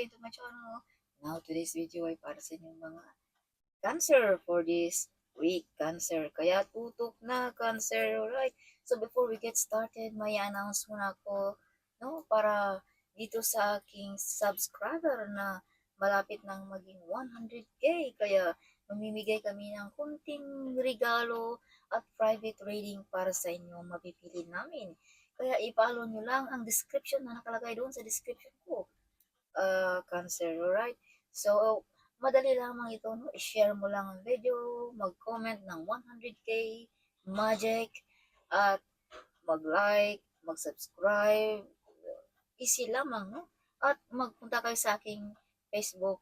again to my channel. Now, today's video ay para sa inyong mga cancer for this week, cancer. Kaya tutok na cancer, alright? So, before we get started, may announce muna ako, no, para dito sa aking subscriber na malapit nang maging 100k. Kaya, mamimigay kami ng kunting regalo at private reading para sa inyo mapipili namin. Kaya i-follow nyo lang ang description na nakalagay doon sa description ko. Uh, cancer, alright? So, madali lamang ito, no? I-share mo lang ang video, mag-comment ng 100k, magic, at mag-like, mag-subscribe. Easy lamang, no? At magpunta kayo sa aking Facebook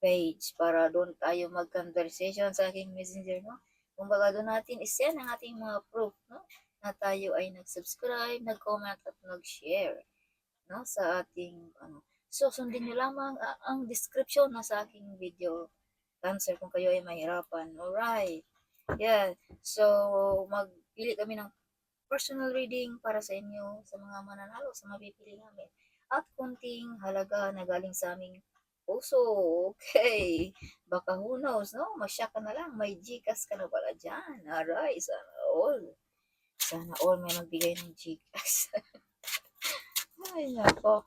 page para doon tayo mag-conversation sa aking messenger, no? Kumbaga doon natin isend ang ating mga proof, no? Na tayo ay nag-subscribe, nag-comment at nag-share, no? Sa ating, ano. So, sundin nyo lamang ah, ang description na sa aking video. Cancer kung kayo ay mahirapan. Alright. Yeah. So, magpili kami ng personal reading para sa inyo, sa mga mananalo, sa mapipili namin. At kunting halaga na galing sa aming puso. Okay. Baka who knows, no? Masya ka na lang. May Gcash ka na pala dyan. Alright. Sana all. Sana all may magbigay ng Gcash. Ay, nako.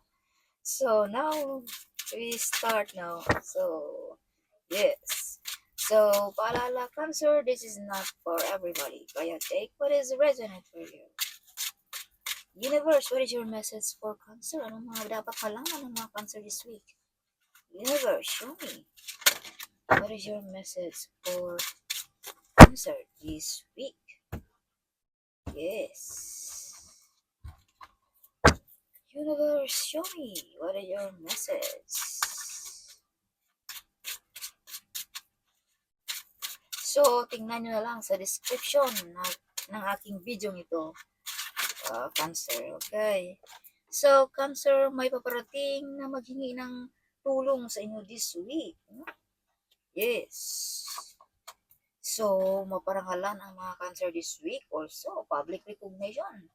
So, now, we start now. So, yes. So, paalala, cancer, this is not for everybody. Kaya take what is resonant for you. Universe, what is your message for cancer? Anong mga dapat malaman ng mga cancer this week? Universe, show me. What is your message for cancer this week? Yes. Universe, show me. What is your message? So, tingnan nyo na lang sa description na, ng aking video nito. Uh, cancer, okay? So, cancer, may paparating na maghingi ng tulong sa inyo this week. Yes. So, maparangalan ang mga cancer this week. Also, public recognition.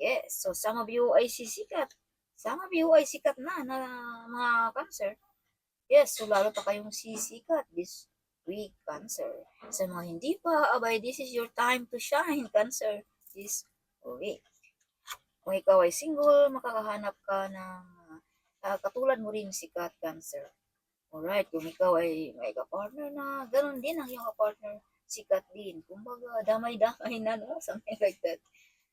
Yes. So, some of you ay sisikat. Some of you ay sikat na na mga cancer. Yes. So, lalo pa kayong sisikat this week, cancer. Sa mga hindi pa, abay, this is your time to shine, cancer, this week. Kung ikaw ay single, makakahanap ka ng uh, katulad mo rin sikat, cancer. Alright, kung ikaw ay may ka-partner na, ganun din ang iyong ka-partner, sikat din. Kumbaga, damay-damay na, no? Something like that.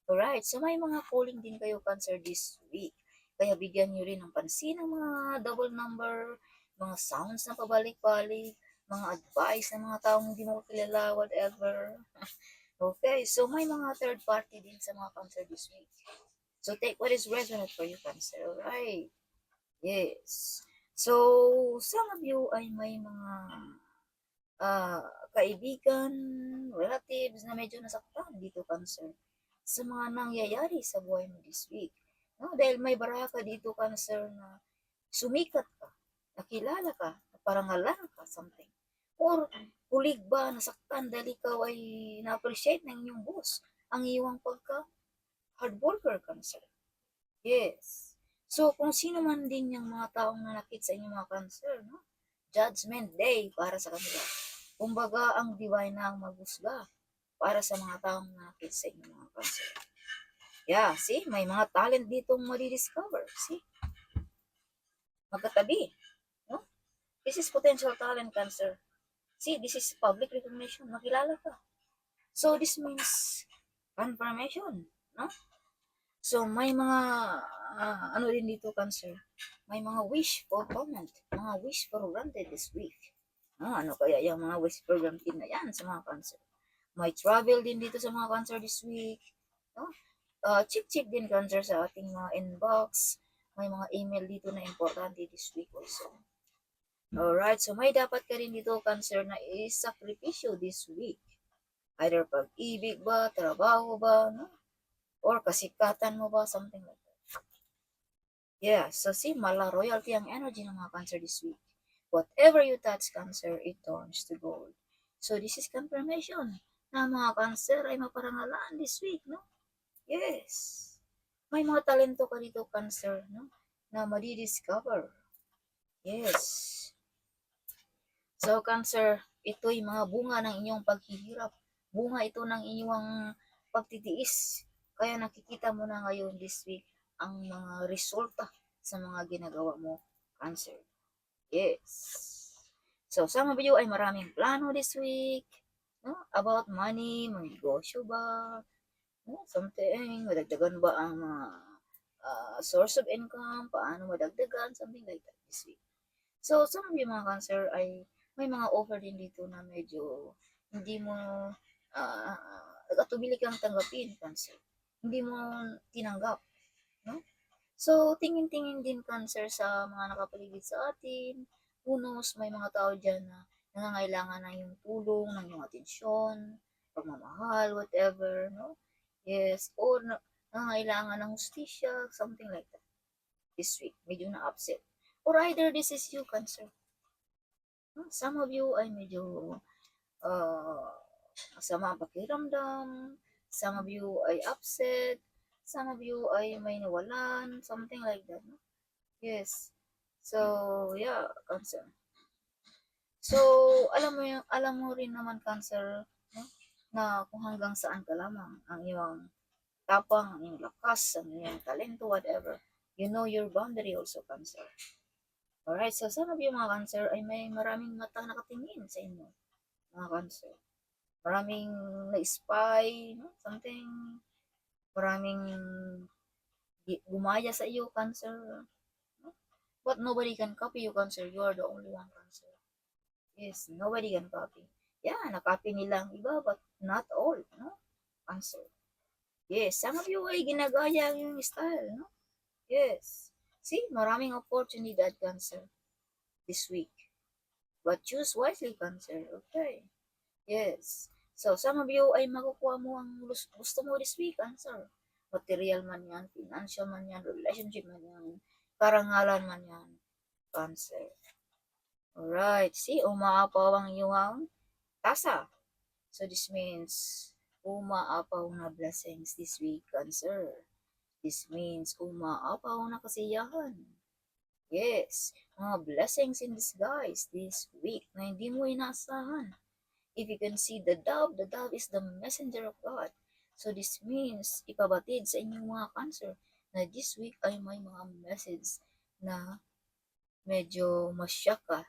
Alright, so may mga calling din kayo, cancer, this week. Kaya bigyan nyo rin ng pansin ng mga double number, mga sounds na pabalik-balik, mga advice ng mga taong hindi mo kilala, whatever. okay, so may mga third party din sa mga cancer this week. So take what is resonant for you, cancer, alright? Yes. So, some of you ay may mga ah, kaibigan, relatives na medyo nasaktan dito, cancer, sa mga nangyayari sa buhay mo this week. No? Dahil may baraka dito, cancer, na sumikat ka, nakilala ka, naparangalan ka, something. Or, kulig ba, nasaktan dahil ikaw ay na-appreciate ng inyong boss, ang iyong pagka hard worker, cancer. Yes. So, kung sino man din yung mga taong nanakit sa inyong mga cancer, no? Judgment Day para sa kanila. Kumbaga, ang divine na ang maghusga para sa mga taong nanakit sa inyong mga cancer. Yeah, see? May mga talent ditong madidiscover. See? Magkatabi. No? This is potential talent, cancer. See, this is public recognition. Nakilala ka. So, this means confirmation. No? So, may mga, ah, ano din dito, cancer, may mga wish fulfillment, mga wish for granted this week. Ah, ano kaya yung mga wish for granted na yan sa mga cancer? May travel din dito sa mga cancer this week. No? Uh, check-check din cancer sa ating mga inbox. May mga email dito na importante this week also. Alright, so may dapat ka rin dito, cancer, na isakripisyo this week. Either pag-ibig ba, trabaho ba, no? or kasikatan mo ba, something like that. Yeah, so see, mala royalty ang energy ng mga cancer this week. Whatever you touch, cancer, it turns to gold. So this is confirmation na mga cancer ay maparangalaan this week, no? Yes. May mga talento ka dito, cancer, no? Na madidiscover. Yes. So, Cancer, ito'y mga bunga ng inyong paghihirap. Bunga ito ng inyong pagtitiis. Kaya nakikita mo na ngayon this week ang mga resulta sa mga ginagawa mo, Cancer. Yes. So, some of you ay maraming plano this week. No? About money, mga negosyo ba? No? Something, madagdagan ba ang mga uh, source of income? Paano madagdagan? Something like that this week. So, some of you mga Cancer ay may mga offer din dito na medyo hindi mo uh, nagatubilig kang tanggapin, Cancer. Hindi mo tinanggap. No? So, tingin-tingin din, Cancer, sa mga nakapaligid sa atin. Who knows, may mga tao dyan na nangangailangan ng yung tulong, ng yung atensyon, pagmamahal, whatever, no? Yes, or na, nangangailangan ng hustisya, something like that. This week, medyo na-upset. Or either this is you, Cancer. Some of you ay medyo uh, masama ang pakiramdam, some of you ay upset, some of you ay may nawalan, something like that. No? Yes. So, yeah, Cancer. So, alam mo yung, alam mo rin naman, Cancer, no? na kung hanggang saan ka lamang ang iyong tapang, ang iyong lakas, ang iyong talento, whatever. You know your boundary also, Cancer. Alright, so some of you mga Cancer ay may maraming mata nakatingin sa inyo, mga Cancer. Maraming na-spy, no? something, maraming gumaya sa iyo, Cancer. No? But nobody can copy you, Cancer. You are the only one, Cancer. Yes, nobody can copy. Yeah, nakopy nila ang iba, but not all, no? Cancer. Yes, some of you ay ginagaya yung style, no? Yes. See, maraming opportunity that Cancer this week. But choose wisely, Cancer. Okay. Yes. So, some of you ay makukuha mo ang gusto mo this week, Cancer. Material man yan, financial man yan, relationship man yan, karangalan man yan, Cancer. Alright. See, umaapaw ang iyong tasa. So, this means umaapaw na blessings this week, Cancer. This means umaapaw na kasiyahan. Yes, mga blessings in disguise this week na hindi mo inaasahan. If you can see the dove, the dove is the messenger of God. So this means ipabatid sa inyong mga cancer na this week ay may mga message na medyo masyak ka,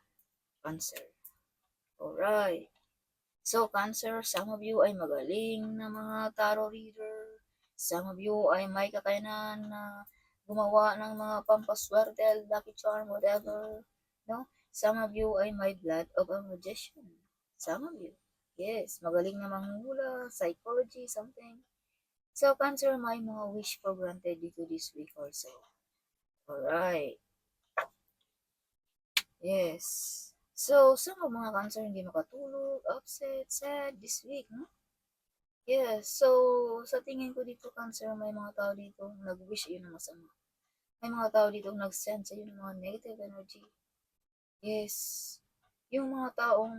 cancer. Alright. So, cancer, some of you ay magaling na mga tarot reader. Some of you ay may kakayanan na gumawa ng mga pampaswerte, lucky charm, whatever. No? Some of you ay may blood of a magician. Some of you. Yes, magaling na manghula, psychology, something. So, Cancer, may mga wish for granted dito this week also. Alright. Yes. So, sa mga Cancer hindi makatulog, upset, sad this week, no? Yes, so sa tingin ko dito, Cancer, may mga tao dito nag-wish yun ng masama. May mga tao dito nag-send sa ng mga negative energy. Yes, yung mga taong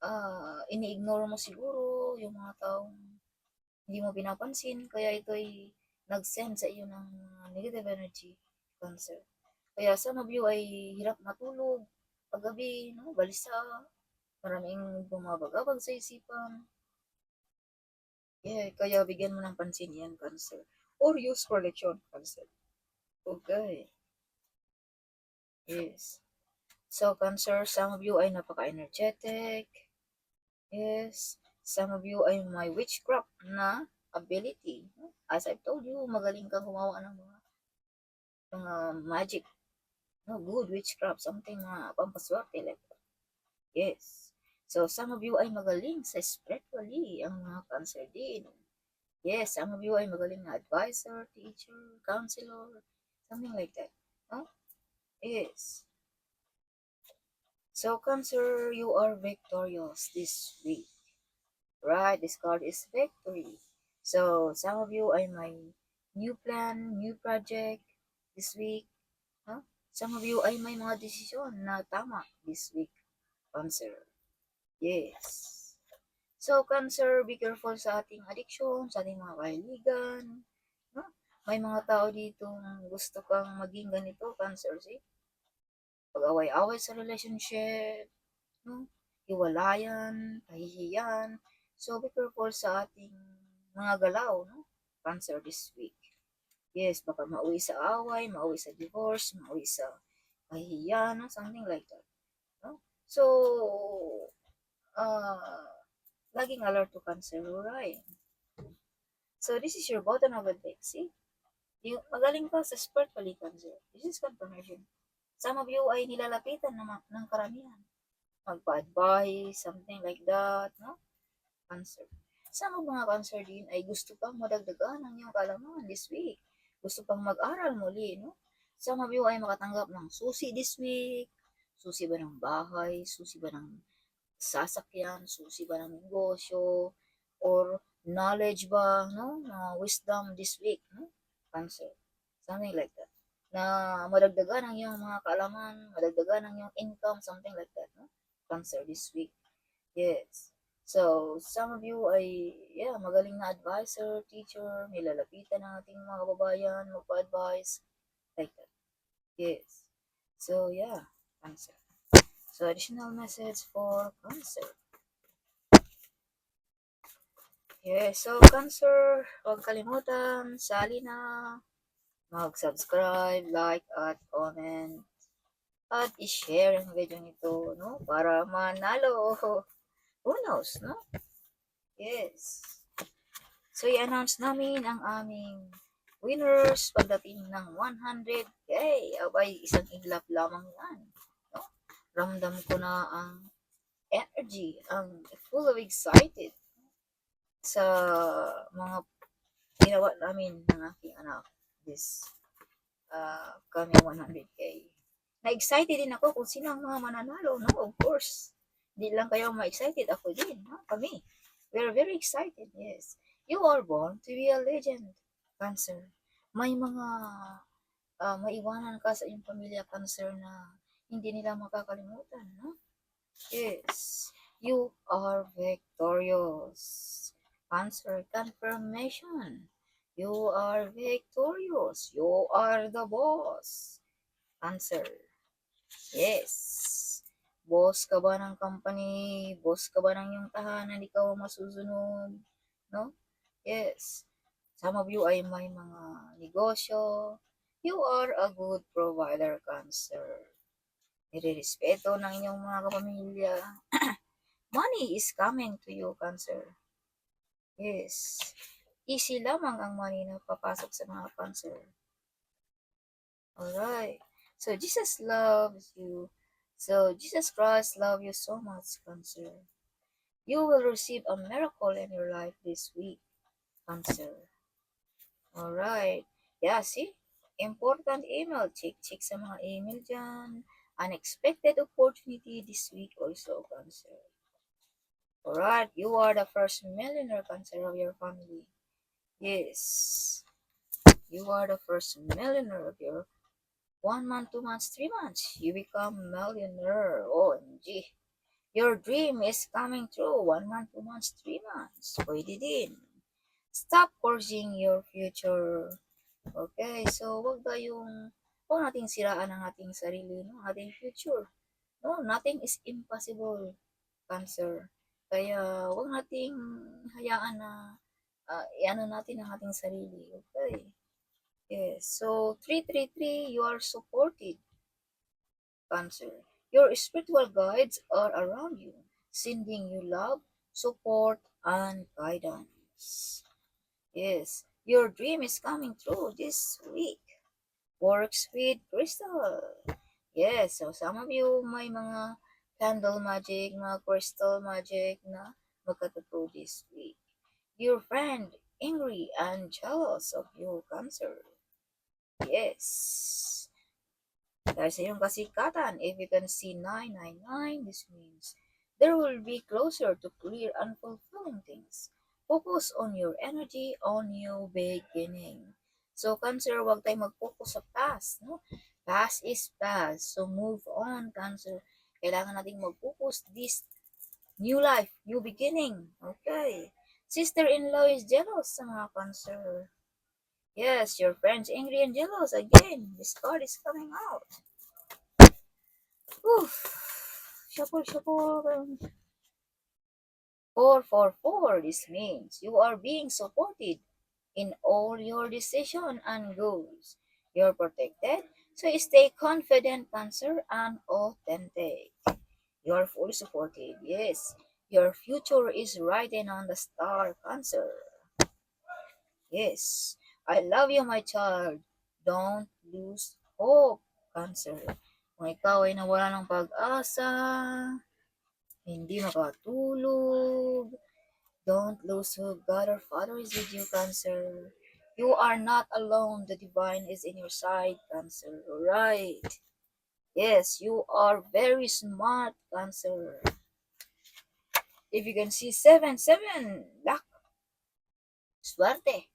uh, ini-ignore mo siguro, yung mga taong hindi mo pinapansin, kaya ito ay nag-send sa iyo ng negative energy, Cancer. Kaya some of you ay hirap matulog, paggabi, no, balisa, maraming bumabagabag sa isipan, Yeah, kaya bigyan mo ng pansin yan, Cancer. Or use for lechon, Cancer. Okay. Yes. So, Cancer, some of you ay napaka-energetic. Yes. Some of you ay may witchcraft na ability. As I've told you, magaling kang gumawa ng mga mga magic. No, good witchcraft. Something na pampaswerte like that. Yes. So, some of you ay magaling sa spiritually, ang mga cancer din. Yes, some of you ay magaling na advisor, teacher, counselor, something like that. Huh? Yes. So, cancer, you are victorious this week. Right, this card is victory. So, some of you ay may new plan, new project this week. Some of you ay may mga desisyon na tama this week, cancer. Yes. So, Cancer, be careful sa ating addiction, sa ating mga kahiligan. No? May mga tao dito gusto kang maging ganito, Cancer, see? pag-away-away sa relationship, no? hiwalayan, kahihiyan. So, be careful sa ating mga galaw, no? Cancer this week. Yes, baka mauwi sa away, mauwi sa divorce, mauwi sa kahihiyan, no? something like that. No? So, uh, laging alert to cancer, right? So, this is your button of the deck, see? Yung, magaling ka sa spiritually cancer. This is confirmation. Some of you ay nilalapitan ng, ng karamihan. Magpa-advise, something like that, no? Cancer. Some of mga cancer din ay gusto pang madagdagan ng iyong kaalaman this week. Gusto pang mag-aral muli, no? Of you ay makatanggap ng susi this week. Susi ba ng bahay? Susi ba ng sasakyan? Susi ba ng negosyo? Or knowledge ba, no? Na wisdom this week, no? Cancer. Something like that. Na madagdagan ang iyong mga kaalaman, madagdagan ang iyong income, something like that, no? Cancer this week. Yes. So, some of you ay, yeah, magaling na advisor, teacher, may lalapitan ng ating mga kababayan, magpa-advise, like that. Yes. So, yeah, Cancer. So, additional message for Cancer. Yes, so Cancer, huwag kalimutan, sali na, mag-subscribe, like, at comment, at i-share ang video nito, no? Para manalo. Who knows, no? Yes. So, i-announce namin ang aming winners pagdating ng 100k. Abay, isang iglap lamang yan. No? Ramdam ko na ang energy, ang full of excited sa mga ginawa namin ng aking anak this uh, coming 100k. Na-excited din ako kung sino ang mga mananalo, no? Of course. Hindi lang kayo ma-excited, ako din, no? Kami. We're very excited, yes. You are born to be a legend, Cancer. May mga uh, maiwanan ka sa iyong pamilya, Cancer, na hindi nila makakalimutan, no? Yes. You are victorious. Cancer confirmation. You are victorious. You are the boss. Cancer. Yes. Boss ka ba ng company? Boss ka ba ng iyong tahanan? Ikaw ang masusunod? No? Yes. Some of you ay may mga negosyo. You are a good provider, Cancer. Nirerespeto ng inyong mga kapamilya. money is coming to you, Cancer. Yes. Easy lamang ang money na papasok sa mga Cancer. Alright. So, Jesus loves you. So, Jesus Christ love you so much, Cancer. You will receive a miracle in your life this week, Cancer. Alright. Yeah, see? Important email. Check, check mga email dyan. Unexpected opportunity this week also, Cancer. Alright, you are the first millionaire, Cancer, of your family. Yes. You are the first millionaire of your one month, two months, three months. You become millionaire. OMG. Your dream is coming true. One month, two months, three months. Pwede din. Stop forcing your future. Okay, so wag tayong huwag nating siraan ang ating sarili, no? ating future. No, nothing is impossible, Cancer. Kaya wag nating hayaan na uh, iano natin ang ating sarili. Okay. Yes. So, 333, you are supported. Cancer. Your spiritual guides are around you, sending you love, support, and guidance. Yes. Your dream is coming true this week. Works with crystal. Yes. So, some of you may mga candle magic, mga crystal magic na magkatotoo this week. Your friend angry and jealous of you, Cancer. Yes. Dahil sa iyong kasikatan, if you can see 999, this means there will be closer to clear and fulfilling things. Focus on your energy, on new beginning. So, Cancer, huwag tayo mag-focus sa past. No? Past is past. So, move on, Cancer. Kailangan nating mag-focus this new life, new beginning. Okay. Sister-in-law is jealous sa mga Cancer. Yes, your friend's angry and jealous again. This card is coming out. Oof. Shuffle, shuffle. 444. This means you are being supported in all your decisions and goals. You're protected, so stay confident, Cancer, and authentic. You're fully supported. Yes, your future is written on the star, Cancer. Yes, I love you, my child. Don't lose hope, Cancer. Kung ikaw ay nawala ng pag-asa, hindi makatulog, don't lose hope. God our Father is with you, Cancer. You are not alone. The divine is in your side, Cancer. Right. Yes, you are very smart, Cancer. If you can see 7, 7, luck. Swerte.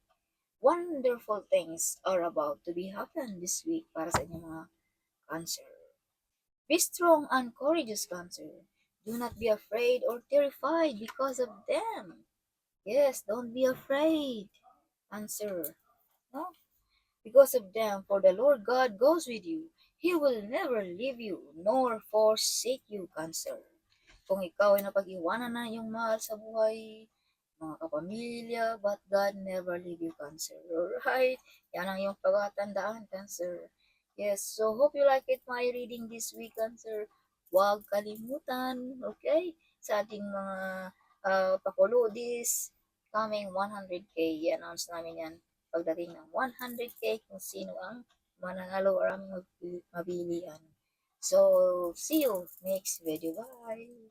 Wonderful things are about to be happen this week para sa inyong mga Cancer. Be strong and courageous, Cancer. Do not be afraid or terrified because of them. Yes, don't be afraid, Cancer. No? Because of them, for the Lord God goes with you. He will never leave you nor forsake you, Cancer. Kung ikaw ay napag-iwanan na yung mahal sa buhay, mga kapamilya, but God never leave you, Cancer. Alright? Yan ang iyong pagkatandaan, Cancer. Yes, so hope you like it, my reading this week, Cancer. Huwag kalimutan, okay? Sa ating mga uh, pakulo this coming 100k, i-announce namin yan pagdating ng 100k kung sino ang mananalo or ang mabilian. So, see you next video. Bye!